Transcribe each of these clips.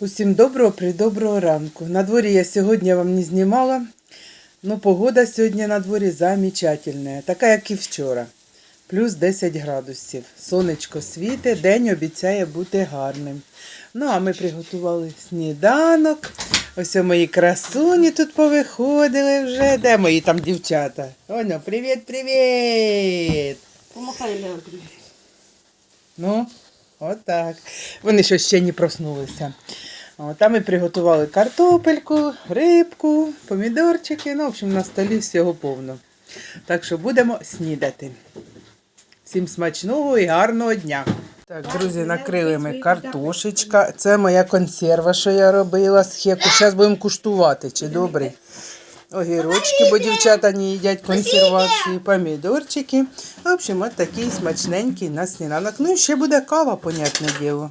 Усім доброго придоброго ранку. На дворі я сьогодні вам не знімала, але погода сьогодні на дворі замечательна, така як і вчора. Плюс 10 градусів. Сонечко світить, день обіцяє бути гарним. Ну, а ми приготували сніданок. Ось мої красуні тут повиходили вже. Де мої там дівчата? Оно, привіт, привіт! Помахай Леонтрі. Ну, отак. Вони що ще не проснулися. Там ми приготували картопельку, рибку, помідорчики. Ну, в общем, на столі всього повно. Так що будемо снідати. Всім смачного і гарного дня. Так, друзі, накрили ми картошечка. Це моя консерва, що я робила з хеку. Зараз будемо куштувати, чи добрий. Огірочки, бо дівчата не їдять консервації, помідорчики. В общем, от такий смачненький на сніданок. Ну і ще буде кава, понятне діло.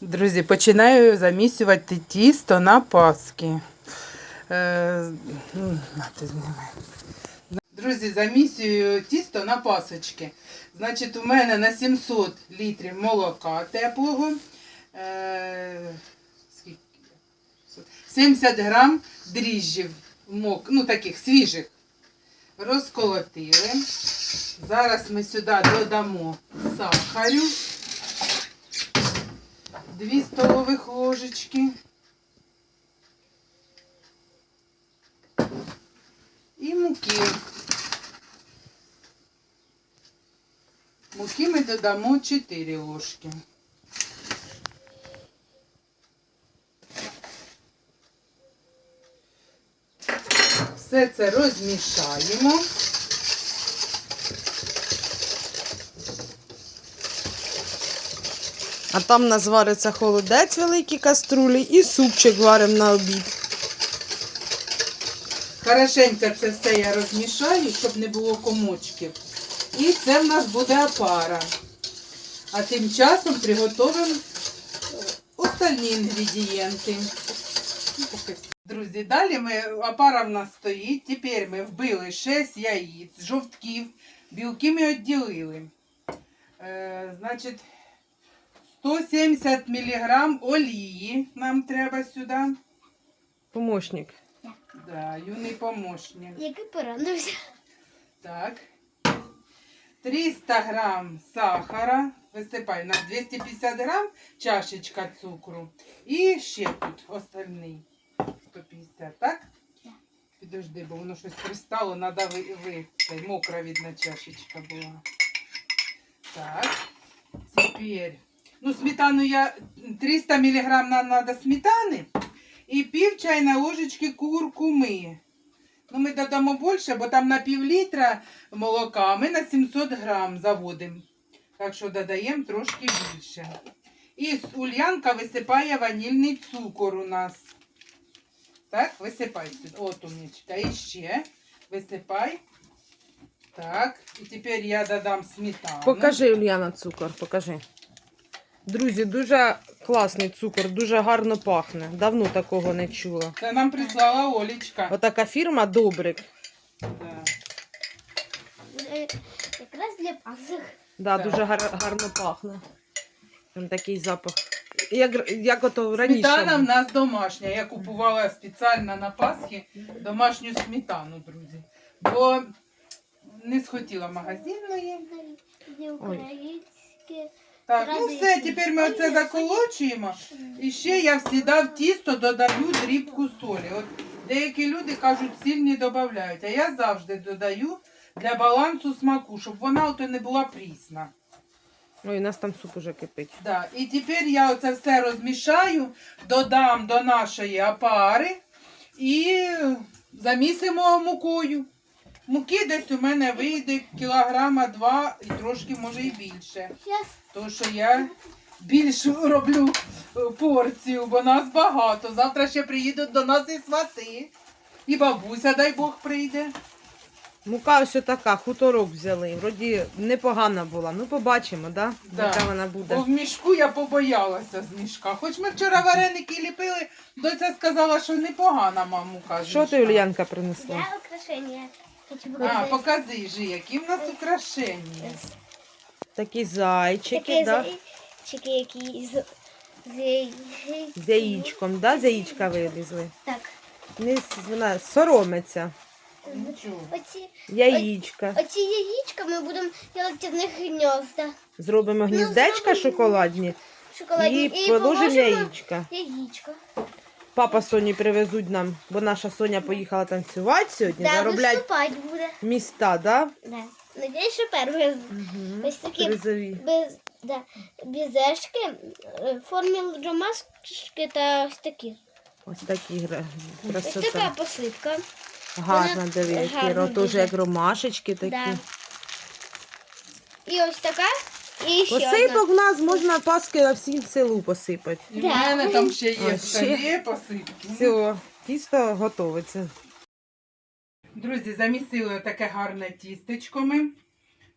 Друзі, починаю замісювати тісто на паски. Е, ну. Друзі, замісюю тісто на пасочки. Значить, у мене на 700 літрів молока теплого. Е, 70 грам дріжджів, мок, ну таких свіжих. Розколотили. Зараз ми сюди додамо сахарю. 2 столових ложечки. І муки. Муки ми додамо 4 ложки. Все це розмішаємо. А там у нас вариться холодець великій каструлі і супчик варимо на обід. Хорошенько це все я розмішаю, щоб не було комочків. І це в нас буде опара. А тим часом приготуємо е, остальні інгредієнти. Друзі, далі ми, опара в нас стоїть. Тепер ми вбили 6 яїць, жовтків, білки ми відділили. Е, значить, 170 мг олії нам треба сюди. Помощник. Да, юний помощник. Який поранився? Так. 300 грам сахара. Висипай на 250 грам чашечка цукру. І ще тут остальний 150, так? Підожди, бо воно щось пристало, треба ви, ви мокра видна чашечка була. Так. Тепер. Ну, сметану я 300 мг нам треба сметани і пів чайної ложечки куркуми. Ну, ми додамо більше, бо там на пів літра молока, а ми на 700 грам заводимо. Так що додаємо трошки більше. І Ульянка висипає ванільний цукор у нас. Так, висипай сюди. От умничка. І ще висипай. Так, і тепер я додам сметану. Покажи, Ульяна, цукор, покажи. Друзі, дуже класний цукор, дуже гарно пахне. Давно такого не чула. Це нам прислала Олічка. Отака фірма Добрик. Да. Якраз для пасок. Да, Так. дуже гар- гарно пахне. Там такий запах. Як, як ото раніше. Сметана в нас домашня. Я купувала спеціально на Пасхи домашню сметану, друзі. Бо не схотіла магазинної. Українське. Так, ну все, тепер ми оце заколочуємо. І ще я завжди в тісто додаю дрібку солі. От деякі люди кажуть, сіль не додають, а я завжди додаю для балансу смаку, щоб вона ото не була прісна. Ой, у нас там суп уже кипить. Да. І тепер я оце все розмішаю, додам до нашої опари і замісимо мукою. Муки десь у мене вийде кілограма два і трошки може і більше. Тому що я більшу роблю е, порцію, бо нас багато. Завтра ще приїдуть до нас і свати. І бабуся, дай Бог, прийде. Мука ось така, хуторок взяли. Вроді непогана була. Ну, побачимо, да? Да. яка вона буде. Бо в мішку я побоялася з мішка. Хоч ми вчора вареники ліпили, доця сказала, що непогана мамука. з Що ти, мішка. Ульянка, принесла? для украшення. Хочу А, показати. покажи же, які в нас украшення. Такі зайчики, Такі да? зайчики, які з З З яєчком, да? З яєчка вилізли. Так. Не с- вона соромиться. Оці, Яєчка. оці яєчка ми будемо робити в них гнізда. Зробимо гніздечка зробимо. шоколадні Шоколадні. і положимо яєчка. Яєчко. Папа Соні привезуть нам, бо наша Соня поїхала танцювати сьогодні, Да, зароблять виступати буде. міста, да? Да. Надіюсь, що перший Угу. Ось такі Призові. без, да, безешки е, в формі ромашки та ось такі. Ось такі гра- Ось така посипка. Гарно вона дивіться. дуже. як ромашечки такі. Да. І ось така. І ще одна. Посипок в нас можна паски на всім селу посипати. І в Да. мене там ще є А, в столі посипки. Все, тісто готовиться. Друзі, замісили таке гарне тістечко ми.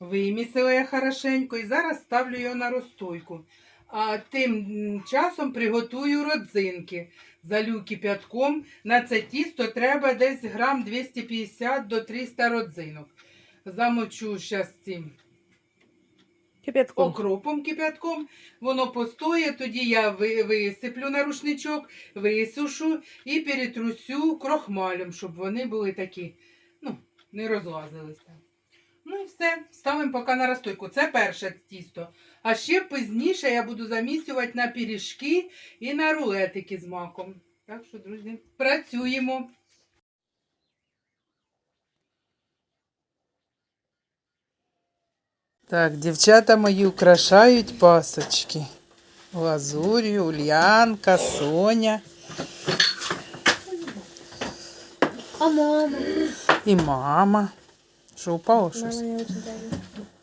Вимісила я хорошенько і зараз ставлю його на розстойку. А тим м, часом приготую родзинки. Залю кип'ятком. На це тісто треба десь грам 250 до 300 родзинок. Замочу зараз цим Кип'ятком. окропом кип'ятком. Воно постоє, тоді я висиплю на рушничок, висушу і перетрусю крохмалем, щоб вони були такі, ну, не розлазилися. Ну і все, ставимо поки на розстойку. Це перше тісто. А ще пізніше я буду замісювати на пиріжки і на рулетики з маком. Так що, друзі, працюємо. Так, дівчата мої украшають пасочки. Лазур'ю, Ульянка, Соня А мама. і мама. Що упало щось?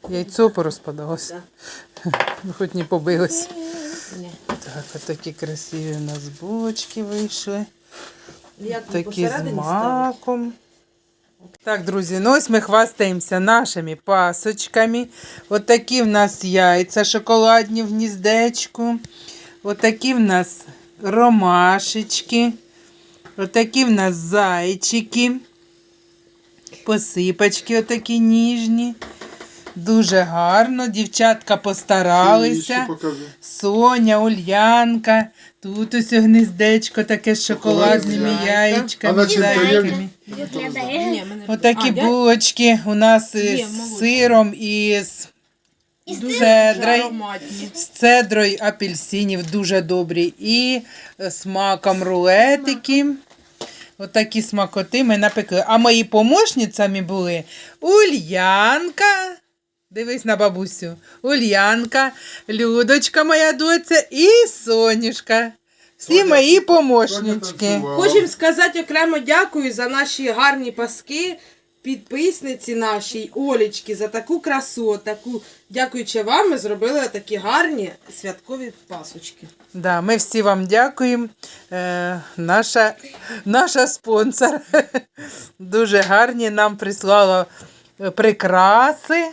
Яйцо порозпадалося. Ну, хоч не побилось. Так, отакі красиві у нас булочки вийшли. Такі з маком. Так, друзі, ну ось ми хвастаємося нашими пасочками. Отакі в нас яйця шоколадні в гніздечку. Отакі в нас ромашечки. Отакі в нас зайчики. Посипочки отакі ніжні. Дуже гарно. Дівчатка постаралися. Соня, Ульянка. Тут ось гніздечко таке з шоколадними яєчками, зайками. Отакі булочки у нас із сиром і з цедрою. З цедрою апельсинів дуже добрі. І з маком рулетики. Отакі смакоти ми напекли. А мої помощницями були Ульянка. Дивись на бабусю. Ульянка, Людочка, моя доця, і Сонюшка. Всі Соня- мої помощнички. Хочемо сказати окремо дякую за наші гарні паски, підписниці нашій Олічки, за таку красу, таку. Дякуючи вам, ми зробили такі гарні святкові пасочки. Да, ми всі вам дякуємо. Е, наша, наша спонсор дуже гарні нам прислала прикраси.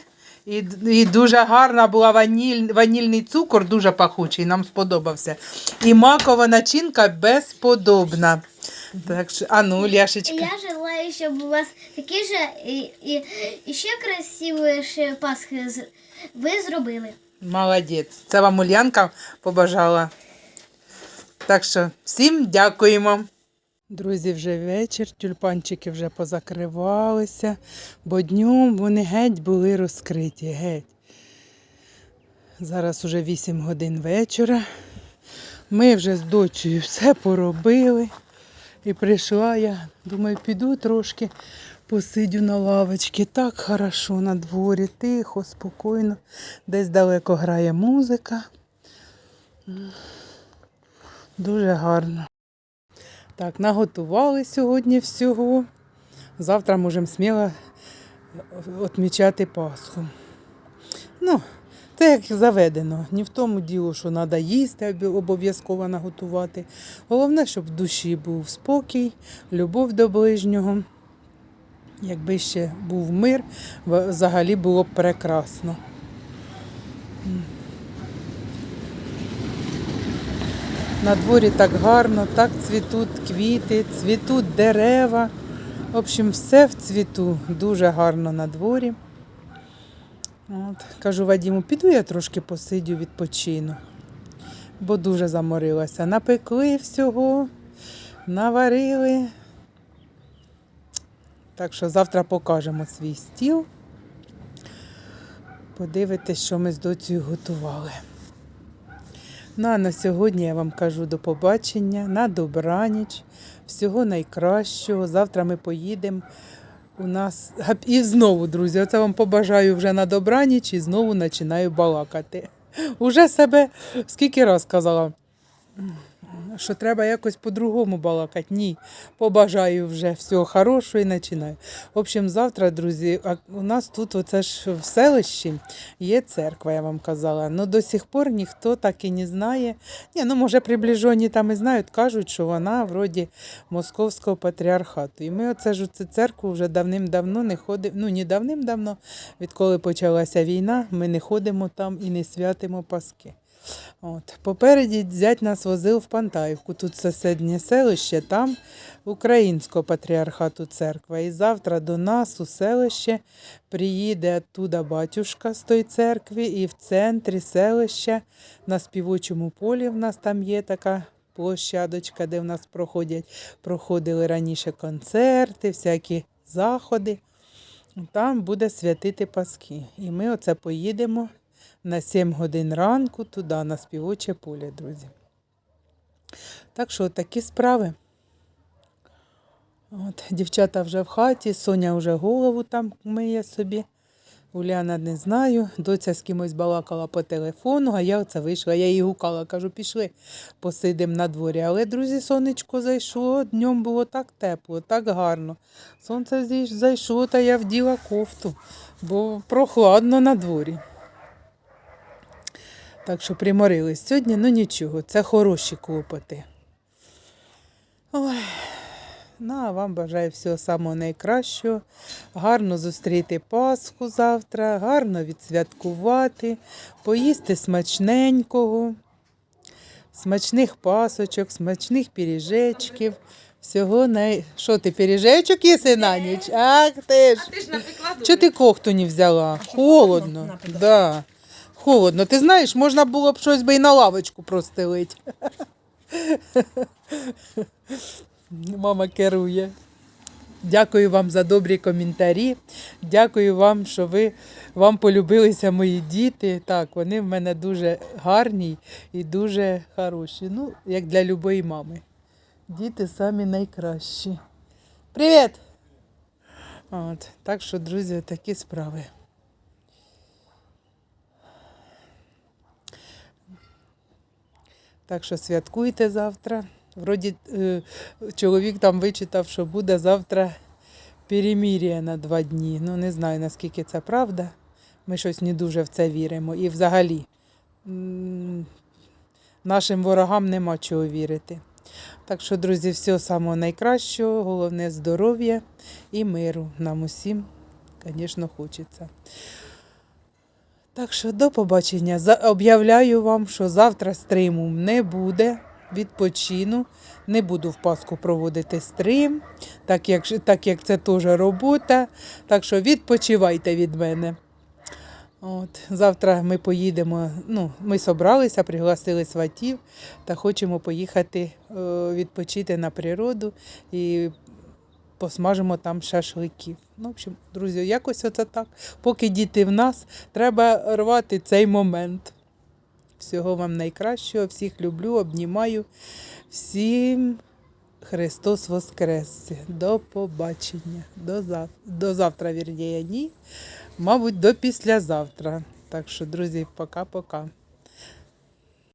І, і дуже гарна була ваніль, ванільний цукор, дуже пахучий, нам сподобався. І макова начинка безподобна. Так що, а ну, Ляшечка. Я желаю, щоб у вас такі ж і, і, і ще красивіші пасхи ви зробили. Молодець. Це вам Ульянка побажала. Так що всім дякуємо. Друзі, вже вечір, тюльпанчики вже позакривалися, бо днем вони геть були розкриті. Геть. Зараз уже 8 годин вечора. Ми вже з дочею все поробили. І прийшла я, думаю, піду трошки посидю на лавочці. Так хорошо на дворі, тихо, спокійно. Десь далеко грає музика. Дуже гарно. Так, наготували сьогодні всього. Завтра можемо сміло відмічати Пасху. Ну, це як заведено. Ні в тому діло, що треба їсти, обов'язково наготувати. Головне, щоб в душі був спокій, любов до ближнього. Якби ще був мир, взагалі було б прекрасно. На дворі так гарно, так цвітуть квіти, цвітуть дерева. В общем, все в цвіту. Дуже гарно на дворі. От. Кажу Вадіму, піду я трошки посидю, відпочину. бо дуже заморилася. Напекли всього, наварили. Так що завтра покажемо свій стіл. Подивитесь, що ми з доцею готували. Ну а на сьогодні я вам кажу до побачення, на добраніч, всього найкращого. Завтра ми поїдемо. У нас і знову, друзі, оце вам побажаю вже на добраніч і знову починаю балакати. Уже себе скільки раз казала, що треба якось по-другому балакати. Ні, побажаю вже всього хорошого і починаю. В общем, завтра, друзі, а у нас тут, оце ж в селищі, є церква, я вам казала. Ну до сих пор ніхто так і не знає. Ні, ну може приближені там і знають, кажуть, що вона вроді московського патріархату. І ми оце ж у цю церкву вже давним-давно не ходимо. Ну, не давним-давно, відколи почалася війна, ми не ходимо там і не святимо Паски. От. Попереді зять нас возив в Пантаївку. Тут сусіднє селище, там українського патріархату церква. І завтра до нас у селище приїде оттуда батюшка з тої церкви, і в центрі селища на співочому полі в нас там є така площадочка, де в нас проходять, проходили раніше концерти, всякі заходи. Там буде святити Паски. І ми оце поїдемо на 7 годин ранку туди, на співоче поле, друзі. Так що такі справи. От, дівчата вже в хаті, Соня вже голову там миє собі. Уляна не знаю. Доця з кимось балакала по телефону, а я оце вийшла. Я її гукала, кажу, пішли, посидимо на дворі. Але, друзі, сонечко зайшло, днем було так тепло, так гарно. Сонце зайшло, та я вділа кофту, бо прохладно на дворі. Так що приморились сьогодні, ну нічого, це хороші клопоти. Ой. Ну, а вам бажаю всього самого найкращого. Гарно зустріти Пасху завтра, гарно відсвяткувати, поїсти смачненького, смачних пасочок, смачних пиріжечків. Всього най... Що ти, пиріжечок їси на ніч? Ах ти ж! А ти ж напекла Чого ти кофту не взяла? Холодно. Да. Холодно. Ти знаєш, можна було б щось би і на лавочку простелити. Мама керує. Дякую вам за добрі коментарі. Дякую вам, що ви вам полюбилися мої діти. Так, вони в мене дуже гарні і дуже хороші. Ну, як для любої мами. Діти самі найкращі. Привіт! От, так що, друзі, такі справи. Так що святкуйте завтра. Вроді е, чоловік там вичитав, що буде завтра перемір'я на два дні. Ну, не знаю, наскільки це правда. Ми щось не дуже в це віримо. І взагалі нашим ворогам нема чого вірити. Так що, друзі, всього самого найкращого, головне здоров'я і миру нам усім, звісно, хочеться. Так що до побачення. Об'являю вам, що завтра стриму не буде. Відпочину, не буду в Пасху проводити стрим, так як, так як це теж робота. Так що відпочивайте від мене. От, завтра ми поїдемо. Ну, ми зібралися, пригласили сватів та хочемо поїхати е, відпочити на природу і посмажимо там шашликів. Ну, в общем, друзі, якось оце так. Поки діти в нас, треба рвати цей момент. Всього вам найкращого, всіх люблю, обнімаю. Всім Христос Воскрессе. До побачення. До, зав... до завтра, вірніше, ні. Мабуть, до післязавтра. Так що, друзі, пока-пока.